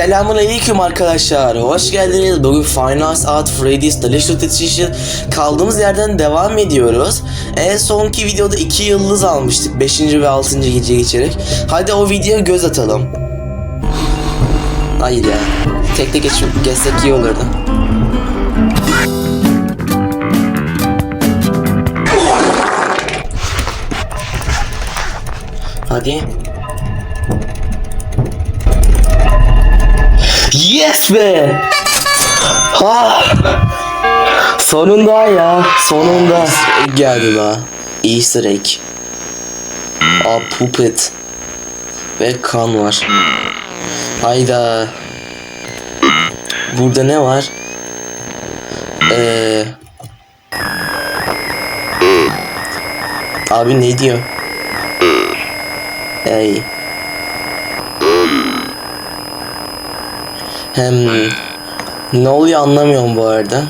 Selamun aleyküm arkadaşlar. Hoş geldiniz. Bugün Final Arts at Freddy's Delicious Edition kaldığımız yerden devam ediyoruz. En sonki videoda 2 yıldız almıştık. 5. ve 6. gece geçerek. Hadi o videoya göz atalım. Hayır ya. Tek tek geç, geçsek iyi olurdu. Hadi. Yes be! Ha! Sonunda ya, sonunda. Geldi la. Easter egg. A puppet. Ve kan var. Hayda. Burada ne var? Ee... Abi ne diyor? Hey. Hem ne oluyor anlamıyorum bu arada.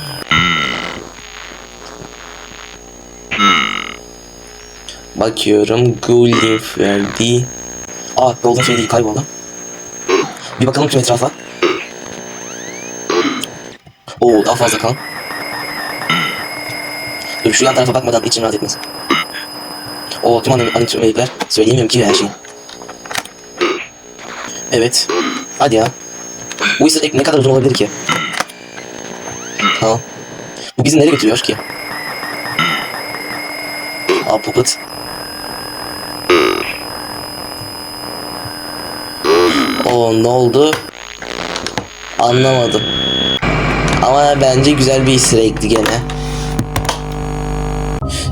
Bakıyorum Golden Freddy. Aa Golden Freddy kayboldu. Bir bakalım tüm etrafa. Oo daha fazla kan. Dur şu yan tarafa bakmadan için rahat etmez. Oo tüm anim animatrikler söyleyemiyorum ki her şeyi. Evet. Hadi ya. Bu egg ne kadar uzun olabilir ki? Tamam. Bu bizi nereye götürüyor ki? Aa puppet. Oo ne oldu? Anlamadım. Ama bence güzel bir easter egg'ti gene.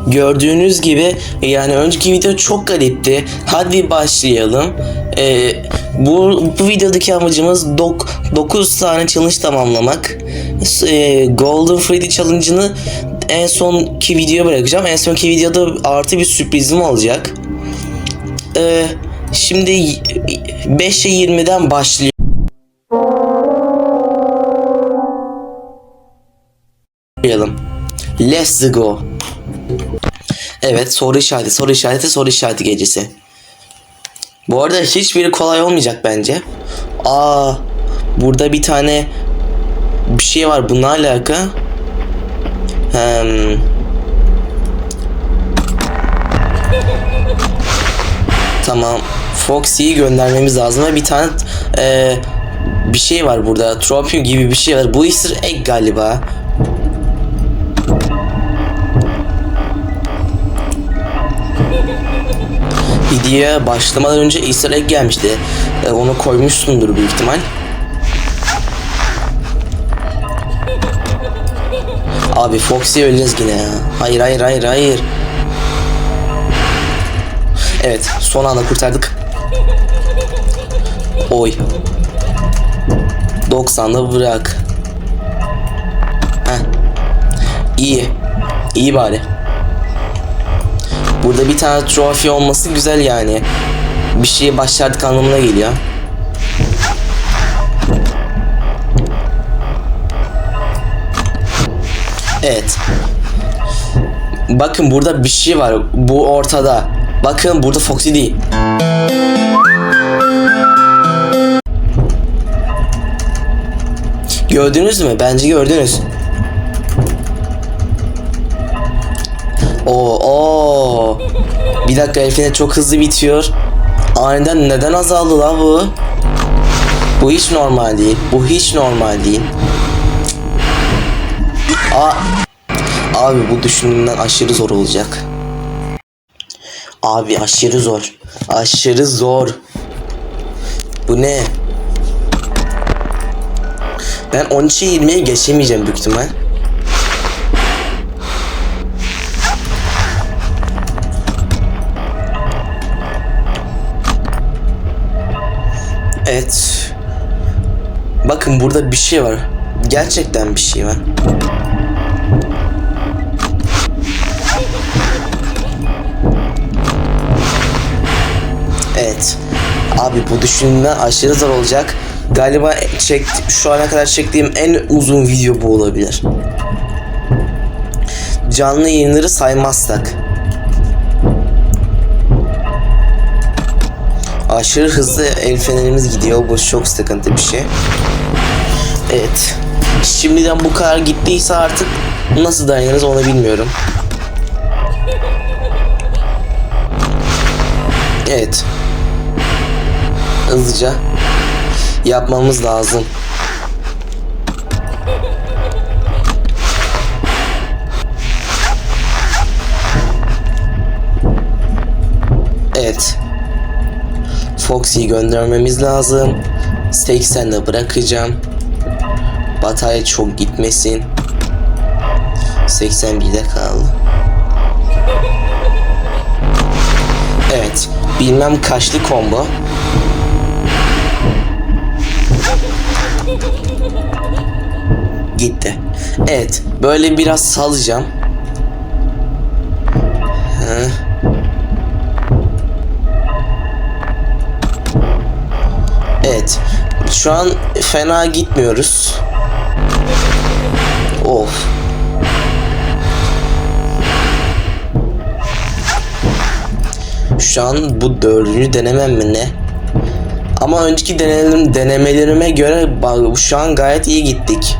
Gördüğünüz gibi yani önceki video çok garipti. Hadi başlayalım. Ee, bu, bu videodaki amacımız 9 tane challenge tamamlamak. Ee, Golden Freddy challenge'ını en sonki videoya bırakacağım. En sonki videoda artı bir sürprizim olacak. Ee, şimdi 5'e 20'den başlıyor. Let's go. Evet soru işareti, soru işareti, soru işareti gecesi. Bu arada hiçbiri kolay olmayacak bence. Aa, burada bir tane bir şey var bununla alaka. Hem... Tamam. Foxy'yi göndermemiz lazım ve bir tane e, bir şey var burada. Trophy gibi bir şey var. Bu Easter egg galiba. Videoya başlamadan önce Easter egg gelmişti. E, onu koymuşsundur büyük ihtimal. Abi Foxy öleceğiz yine ya. Hayır hayır hayır hayır. Evet son anda kurtardık. Oy. 90'da bırak. Heh. İyi. İyi bari. Burada bir tane trofi olması güzel yani. Bir şeyi başardık anlamına geliyor. Evet. Bakın burada bir şey var. Bu ortada. Bakın burada Foxy değil. Gördünüz mü? Bence gördünüz. Oo, oo. Bir dakika Elfine çok hızlı bitiyor. Aniden neden azaldı la bu? Bu hiç normal değil. Bu hiç normal değil. Aa. Abi bu düşündüğümden aşırı zor olacak. Abi aşırı zor. Aşırı zor. Bu ne? Ben 13'e 20'ye geçemeyeceğim büyük ihtimal. Evet. Bakın burada bir şey var. Gerçekten bir şey var. Evet. Abi bu düşündüğümden aşırı zor olacak. Galiba çek, şu ana kadar çektiğim en uzun video bu olabilir. Canlı yayınları saymazsak. Aşırı hızlı el fenerimiz gidiyor. Bu çok sıkıntı bir şey. Evet. Şimdiden bu kadar gittiyse artık nasıl dayanırız onu bilmiyorum. Evet. Hızlıca yapmamız lazım. Foxy'yi göndermemiz lazım. 80'de bırakacağım. Batarya çok gitmesin. 81'de kaldı. Evet. Bilmem kaçlı combo. Gitti. Evet. Böyle biraz salacağım. Hı. Evet. Şu an fena gitmiyoruz. Of. Şu an bu dördüncü denemem mi ne? Ama önceki denemelerim, denemelerime göre şu an gayet iyi gittik.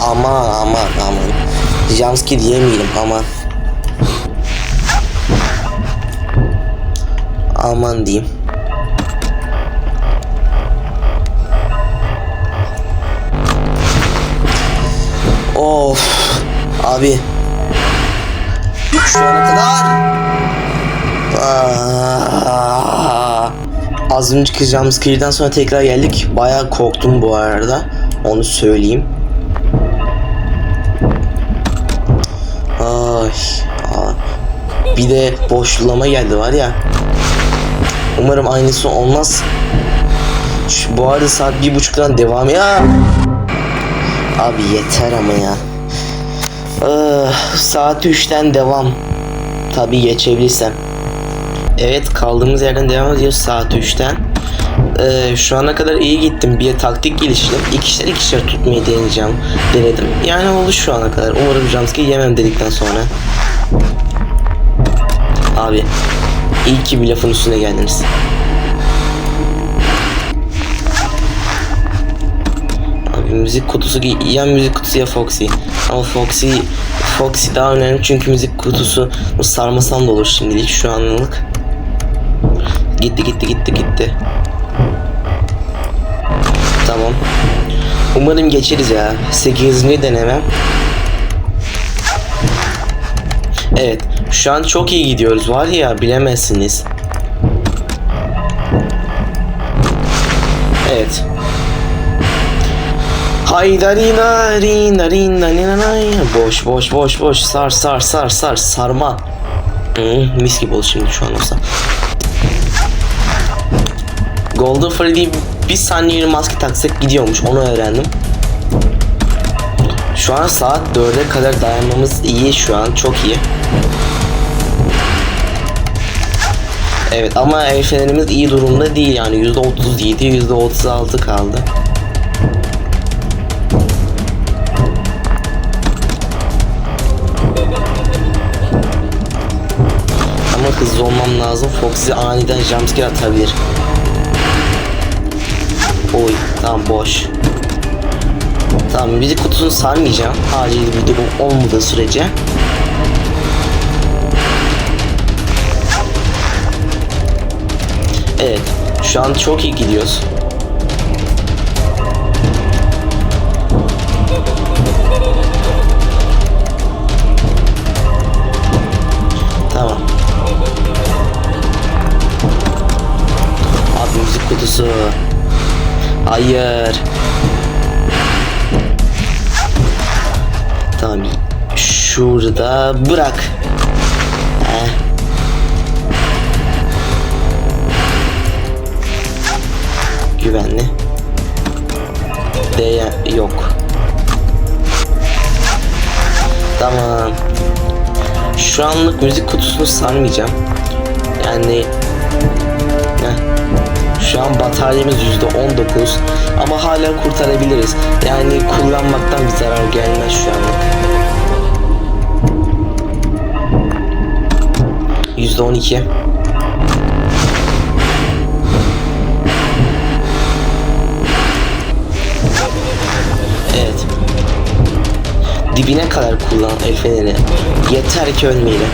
Aman aman aman. Jumpscare yemeyelim aman. Aman diyeyim. Of. Abi. Şu ana kadar. Aa, az önceki jumpscare'den sonra tekrar geldik. Bayağı korktum bu arada. Onu söyleyeyim. Ay. Bir de boşlama geldi var ya. Umarım aynısı olmaz. Şu, bu arada saat bir buçuktan devam ya. Abi yeter ama ya. Ah, saat 3'ten devam. Tabi geçebilirsem. Evet kaldığımız yerden devam ediyoruz saat 3'ten. Ee, şu ana kadar iyi gittim. Bir taktik geliştirdim. İkişer ikişer tutmayı deneyeceğim. Denedim. Yani oldu şu ana kadar. Umarım jumpscare yemem dedikten sonra. Abi iyi ki bir lafın üstüne geldiniz. Abi müzik kutusu ya müzik kutusu ya Foxy. Ama Foxy Foxy daha önemli çünkü müzik kutusu sarmasam da olur şimdilik şu anlık. Gitti gitti gitti gitti. Tamam. Umarım geçeriz ya. 8. denemem. Evet. Şu an çok iyi gidiyoruz. Var ya bilemezsiniz. Evet. Haydarina rina rina rina Boş boş boş boş. Sar sar sar sar. Sarma. Hmm, Mis gibi oldu şimdi şu an olsa. Golden Freddy bir saniye maske taksak gidiyormuş. Onu öğrendim. Şu an saat 4'e kadar dayanmamız iyi şu an çok iyi Evet ama el fenerimiz iyi durumda değil yani %37 %36 kaldı Ama hızlı olmam lazım. Foxy aniden jumpscare atabilir. Oy tamam boş. Tamam müzik kutusunu sarmayacağım. Acil bir durum olmadığı sürece. Evet. Şu an çok iyi gidiyoruz. Tamam. Abi müzik kutusu. Hayır. Tamam. Şurada bırak. Güvenli. D yok. Tamam. Şu anlık müzik kutusunu sarmayacağım. Yani Heh. Şu an bataryamız %19 ama hala kurtarabiliriz. Yani kullanmaktan bir zarar gelmez şu anlık. %12. Dibine kadar kullan el feneri. Yeter ki ölmeyelim.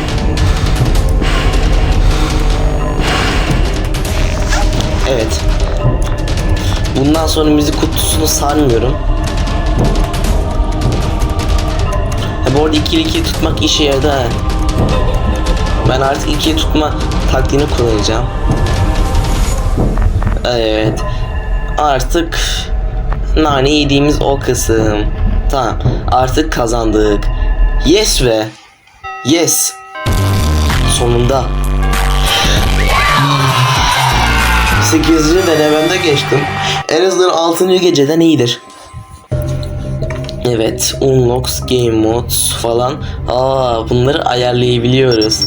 Evet. Bundan sonra müzik kutusunu sarmıyorum. Ha, bu arada ikili ikili tutmak işe yaradı ha. Ben artık ikiye tutma taktiğini kullanacağım. Evet. Artık nane yediğimiz o kısım. Tamam. Artık kazandık. Yes be. Yes. Sonunda. 8. denememde geçtim. En azından 6. geceden iyidir. Evet, Unlocks, Game Modes falan. Aa, bunları ayarlayabiliyoruz.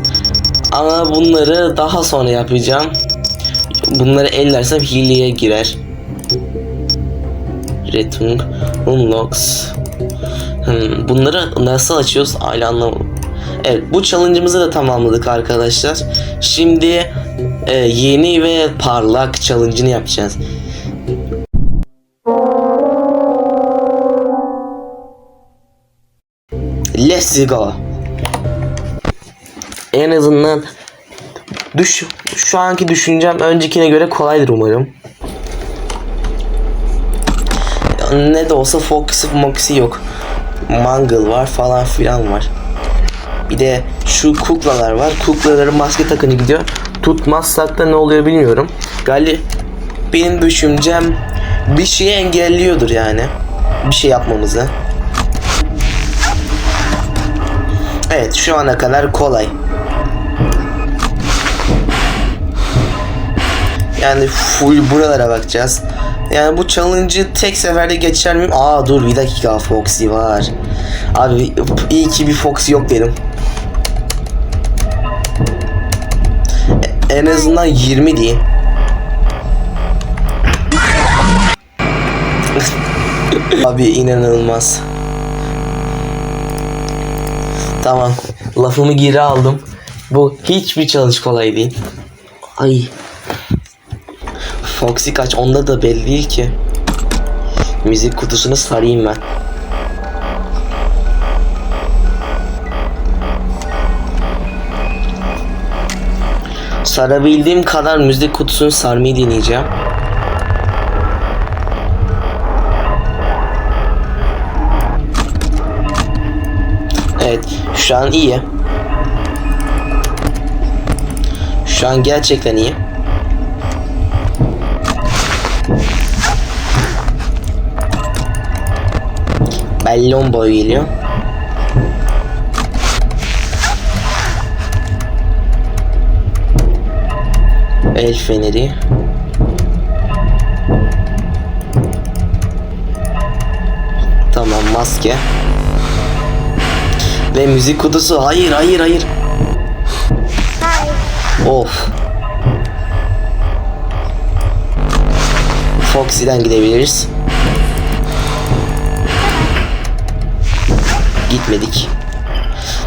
Ama bunları daha sonra yapacağım. Bunları ellersem hileye girer. Retung, Unlocks. Hmm, bunları nasıl açıyoruz hala anlamadım. Evet bu challenge'ımızı da tamamladık arkadaşlar. Şimdi e, yeni ve parlak challenge'ını yapacağız. Let's go. En azından düş şu anki düşüncem öncekine göre kolaydır umarım. Ne de olsa Foxy Moxy yok. Mangle var falan filan var. Bir de şu kuklalar var. Kuklaların maske takını gidiyor. Tutmazsak da ne oluyor bilmiyorum. Gali benim düşüncem bir şeyi engelliyordur yani. Bir şey yapmamızı. Evet şu ana kadar kolay. Yani full buralara bakacağız. Yani bu challenge'ı tek seferde geçer miyim? Aa dur bir dakika Foxy var. Abi iyi ki bir Foxy yok dedim. E- En azından 20 diyeyim. Abi inanılmaz. Tamam. Lafımı geri aldım. Bu hiçbir çalış kolay değil. Ay. Foxy kaç onda da belli değil ki. Müzik kutusunu sarayım ben. Sarabildiğim kadar müzik kutusunu sarmayı deneyeceğim. Evet, şu an iyi. Şu an gerçekten iyi. Bellon boy geliyor. El feneri. Tamam maske. Ve müzik kutusu. Hayır hayır hayır. Of. Foxy'den gidebiliriz. Gitmedik.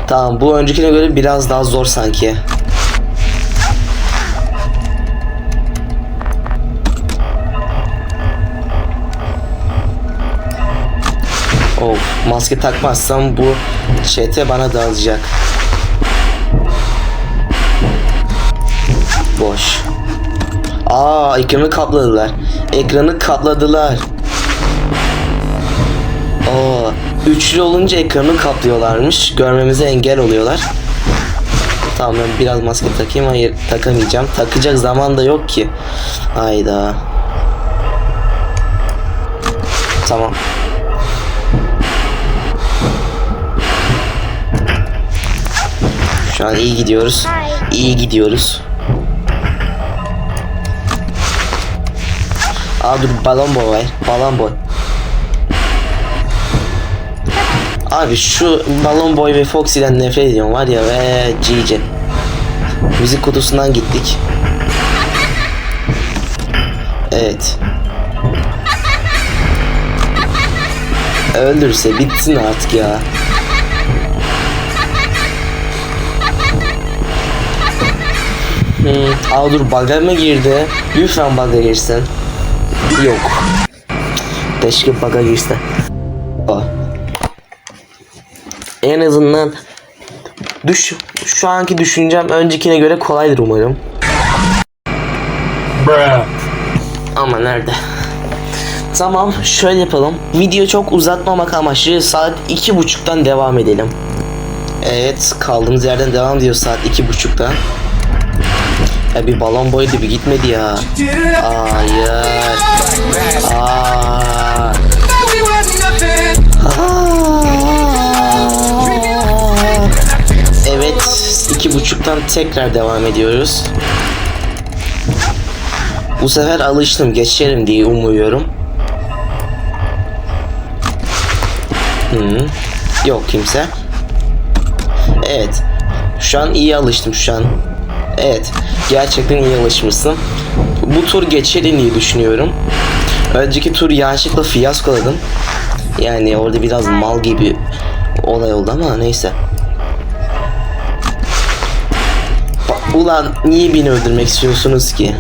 Tamam bu öncekine göre biraz daha zor sanki. Of maske takmazsam bu çete bana dağılacak. Boş. Aa ekranı kapladılar. Ekranı kapladılar. Aa üçlü olunca ekranı kaplıyorlarmış. Görmemize engel oluyorlar. Tamam ben biraz maske takayım. Hayır takamayacağım. Takacak zaman da yok ki. Hayda. Tamam. Şu an iyi gidiyoruz. İyi gidiyoruz. Aa dur balon boy var. Balon boy. Abi şu balon boy ve Foxy'den nefret ediyorum var ya ve GG. Müzik kutusundan gittik. Evet. Öldürse bitsin artık ya. Hmm, aa dur bug'a mı girdi? Lütfen bug'a girsin. Yok. Keşke bug'a girse. En azından düş şu anki düşüncem öncekine göre kolaydır umarım. Ama nerede? Tamam şöyle yapalım. Video çok uzatmamak amaçlı saat iki buçuktan devam edelim. Evet kaldığımız yerden devam ediyor saat iki buçukta. Ya bir balon boydu bir gitmedi ya. Hayır. Aa. Aa. Buçuktan tekrar devam ediyoruz. Bu sefer alıştım geçerim diye umuyorum. Hı. Yok kimse. Evet. Şu an iyi alıştım şu an. Evet. Gerçekten iyi alışmışsın. Bu tur geçerim diye düşünüyorum. Önceki tur yanlışlıkla fiyaskoladım. Yani orada biraz mal gibi olay oldu ama neyse. Ulan niye beni öldürmek istiyorsunuz ki?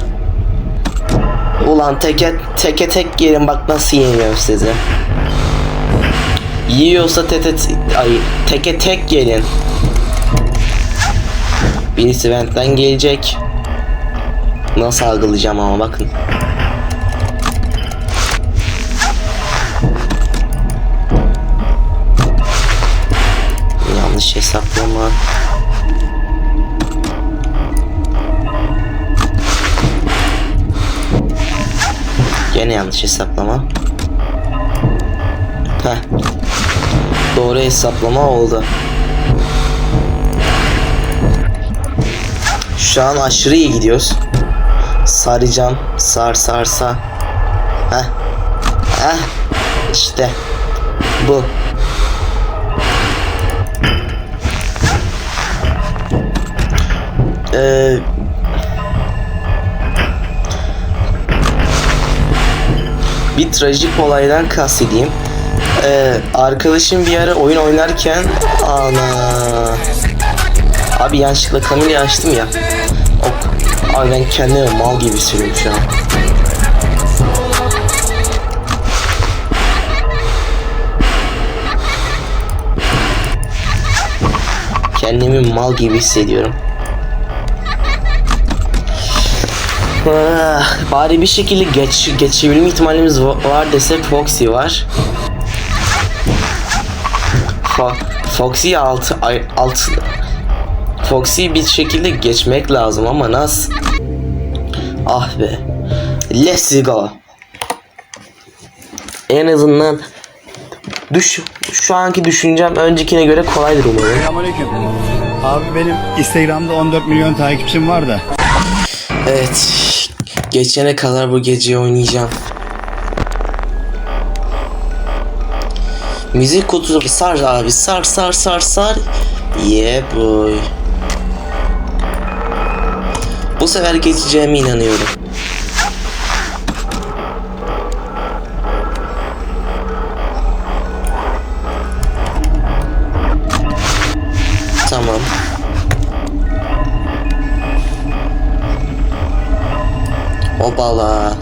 Ulan teke teke tek gelin bak nasıl yeniyorum sizi. Yiyorsa tete ay teke tek gelin. Birisi ventten gelecek. Nasıl algılayacağım ama bakın. Yanlış hesaplama. Gene yanlış hesaplama. Heh. Doğru hesaplama oldu. Şu an aşırı iyi gidiyoruz. Saracağım. Sar sar sar. Heh. Heh. İşte. Bu. Ee, bir trajik olaydan kastedeyim. Ee, arkadaşım bir ara oyun oynarken ana abi yanlışlıkla kamerayı açtım ya. O, abi ben kendime mal gibi hissediyorum şu an. Kendimi mal gibi hissediyorum. Bari bir şekilde geç, geçebilme ihtimalimiz va- var desek Foxy var. Fo Foxy alt, ay, alt Foxy bir şekilde geçmek lazım ama nasıl? Ah be. Let's go. En azından düş şu anki düşüncem öncekine göre kolaydır umarım. Selamünaleyküm. Abi benim Instagram'da 14 milyon takipçim var da. Evet. Geçene kadar bu geceyi oynayacağım. Müzik kutusu sar abi sar sar sar sar. Yeah boy. Bu sefer geçeceğime inanıyorum. Obala.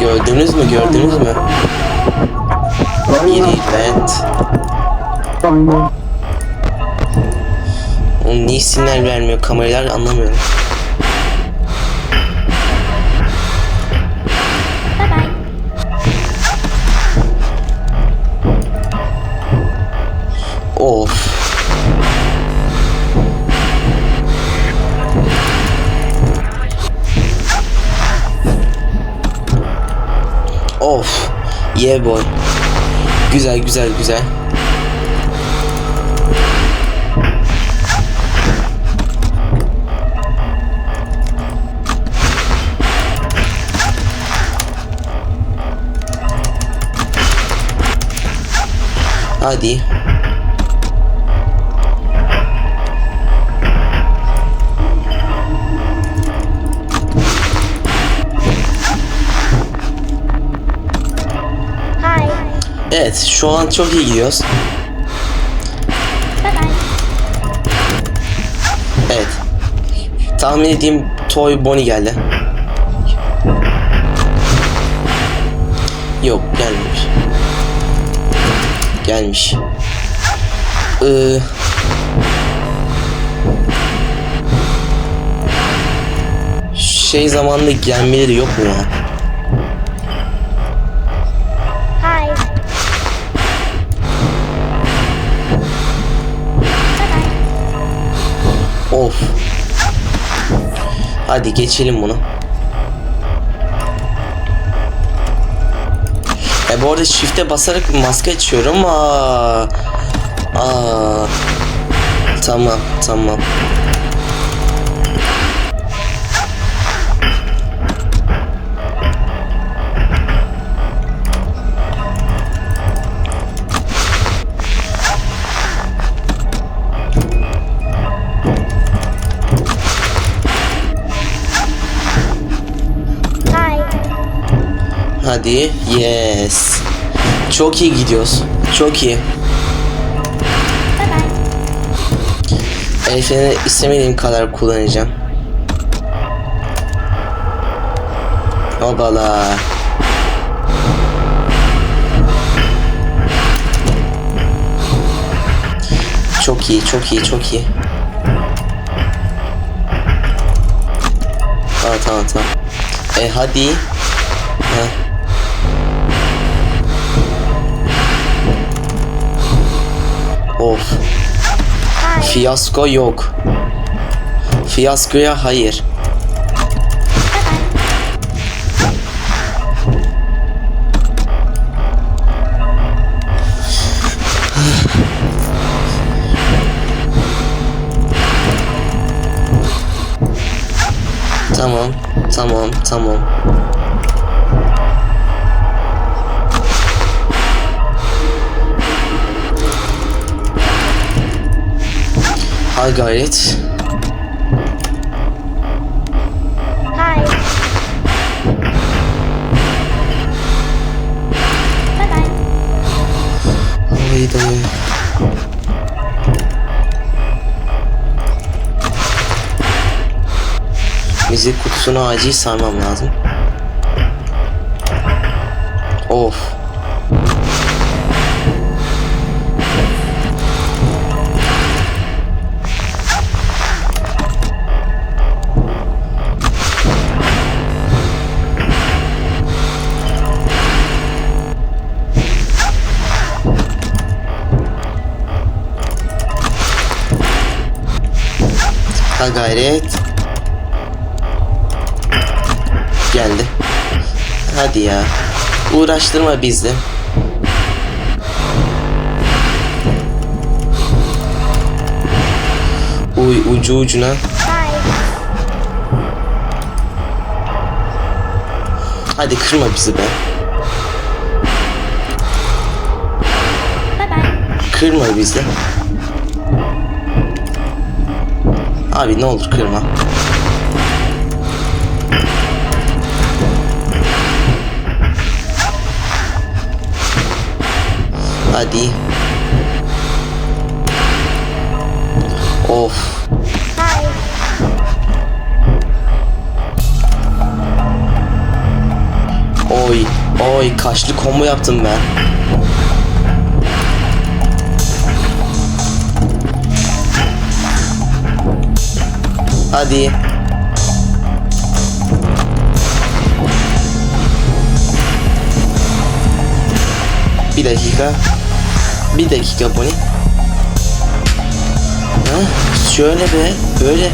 Gördünüz mü gördünüz mü? Bir event. Onun niye sinyal vermiyor kameralar anlamıyorum. Of. Yeah boy. Güzel güzel güzel. Hadi. Evet şu an çok iyi gidiyoruz. Bye. Tahmin edeyim Toy Bonnie geldi. Yok gelmemiş. Gelmiş. Ee, şey zamanında gelmeleri yok mu ya? Hadi geçelim bunu. E bu arada shift'e basarak maske açıyorum. Aa. Aa. Tamam, tamam. Hadi. Yes. Çok iyi gidiyoruz. Çok iyi. Bye-bye. El freni istemediğim kadar kullanacağım. Hopala. Çok iyi, çok iyi, çok iyi. Tamam, tamam, tamam. E hadi. Of. Fiyasko yok. Fiyaskoya hayır. Tamam, tamam, tamam. Hay gayret. Bye-bye. Haydi. Müzik kutusunu acil sarmam lazım. Of. Ha gayret. Geldi. Hadi ya. Uğraştırma bizi. Uy ucu ucuna. Hadi kırma bizi be. Kırma bizi. Abi ne olur kırma. Hadi. Of. Oy. Oy kaçlı combo yaptım ben. Hadi. Bir dakika. Bir dakika Bonnie. Ha, şöyle be, böyle.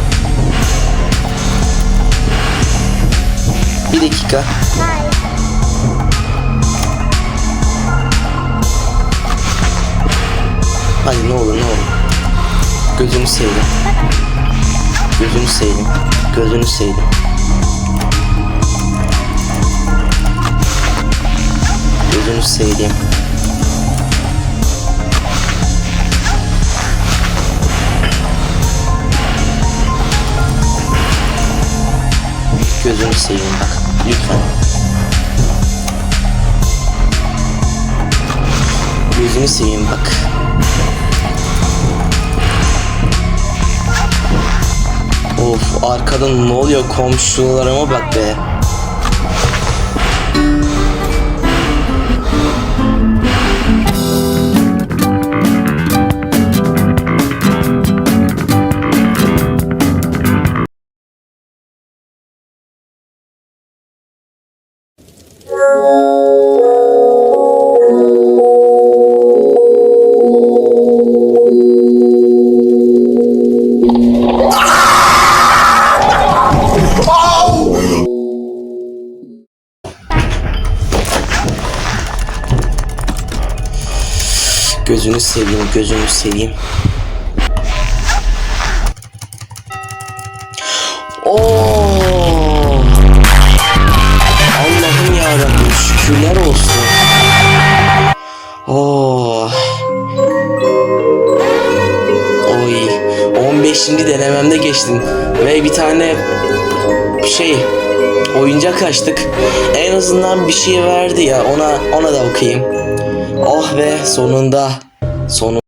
Bir dakika. Hadi ne olur ne olur. Gözünü seveyim. Gözünü seveyim. Gözünü seveyim. Gözünü seveyim. Gözünü seveyim bak. Lütfen. Gözünü seveyim bak. Of. Arkadan ne oluyor komşularıma bak be. Seveyim, gözünü seveyim. Oo! Allah'ım yarabbim şükürler olsun. Oo! Oy! 15. denememde geçtim ve bir tane şey oyuncak açtık. En azından bir şey verdi ya ona ona da okuyayım. Oh be sonunda. その